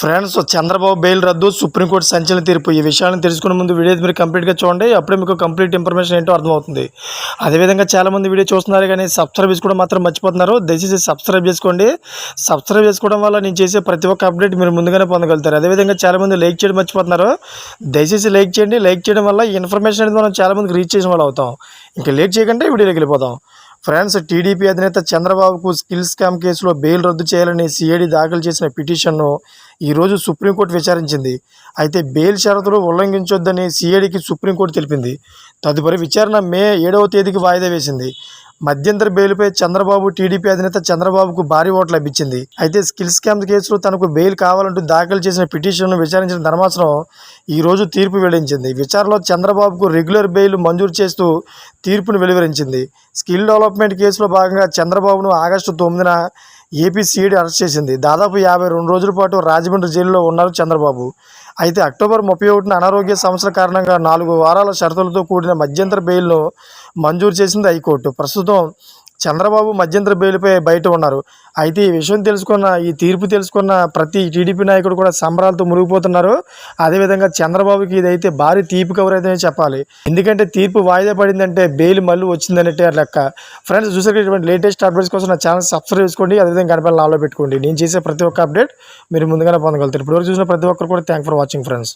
Friends Chandrababu bail రద్దు supreme court సంచలన తీర్పు. ఈ విషయాలను తెలుసుకునే ముందు వీడియో మీరు కంప్లీట్గా చూడండి. అప్పుడే మీకు కంప్లీట్ ఇన్ఫర్మేషన్ ఏంటో అర్థమవుతుంది. అదేవిధంగా చాలామంది వీడియో చూస్తున్నారు కానీ సబ్స్క్రైబ్ చేసుకోవడం మాత్రం మర్చిపోతున్నారు. దయచేసి సబ్స్క్రైబ్ చేసుకోండి. సబ్స్క్రైబ్ చేసుకోవడం వల్ల నేను చేసే ప్రతి ఒక్క అప్డేట్ మీరు ముందుగానే పొందగలుగుతారు. అదేవిధంగా చాలామంది లైక్ చేయడం మర్చిపోతున్నారు. దయచేసి లైక్ చేయండి. లైక్ చేయడం వల్ల ఇన్ఫర్మేషన్ అనేది మనం చాలామందికి రీచ్ చేసిన వాళ్ళు అవుతాం. ఇంకా లేట్ చేయకంటే వీడియోలోకి వెళ్ళిపోతాం ఫ్రెండ్స్ టీడీపీ అధినేత చంద్రబాబుకు స్కిల్ స్కామ్ కేసులో బెయిల్ రద్దు చేయాలని సిఐడి దాఖలు చేసిన పిటిషన్ను ఈరోజు సుప్రీంకోర్టు విచారించింది. అయితే బెయిల్ షరతులు ఉల్లంఘించొద్దని సిఐడికి సుప్రీంకోర్టు తెలిపింది. తదుపరి విచారణ మే ఏడవ తేదీకి వాయిదా వేసింది. మధ్యంతర బెయిల్పై చంద్రబాబు టీడీపీ అధినేత చంద్రబాబుకు భారీ ఓట్లు లభించింది. అయితే స్కిల్ స్కామ్ కేసులో తనకు బెయిల్ కావాలంటూ దాఖలు చేసిన పిటిషన్ను విచారించిన ధర్మాసనం ఈ రోజు తీర్పు వెల్లడించింది విచారణలో చంద్రబాబుకు రెగ్యులర్ బెయిల్ మంజూరు చేస్తూ తీర్పును వెలువరించింది. స్కిల్ డెవలప్మెంట్ కేసులో భాగంగా చంద్రబాబును ఆగస్టు తొమ్మిదిన ఏపీ సిఐడి అరెస్ట్ చేసింది. దాదాపు యాభై రెండు రోజుల పాటు రాజమండ్రి జైలులో ఉన్నారు చంద్రబాబు. అయితే అక్టోబర్ ముప్పై ఒకటిన అనారోగ్య సమస్యల కారణంగా నాలుగు వారాల షరతులతో కూడిన మధ్యంతర బెయిల్ను మంజూరు చేసింది హైకోర్టు. ప్రస్తుతం చంద్రబాబు మధ్యంతర బెయిల్పై బయట ఉన్నారు. అయితే ఈ విషయం తెలుసుకున్న ఈ తీర్పు తెలుసుకున్న ప్రతి టీడీపీ నాయకుడు కూడా సంబరాలతో మునిగిపోతున్నారు. అదేవిధంగా చంద్రబాబుకి ఇదైతే భారీ తీపి కవర్ అయితే చెప్పాలి. ఎందుకంటే తీర్పు వాయిదా పడిందంటే బెయిల్ మళ్ళీ వచ్చిందన్నట్టే లెక్క. ఫ్రెండ్స్ చూసారు ఇటువంటి లేటెస్ట్ అప్డేట్స్ కోసం నా ఛానల్ సబ్స్క్రైబ్ చేసుకోండి. అదేవిధంగా గణపతి నాలో పెట్టుకోండి. నేను చేసే ప్రతి ఒక్క అప్డేట్ మీరు ముందుగానే పొందగలుగుతారు. ఇప్పటివరకు చూసిన ప్రతి ఒక్కరు కూడా థ్యాంక్ ఫర్ వాచింగ్ ఫ్రెండ్స్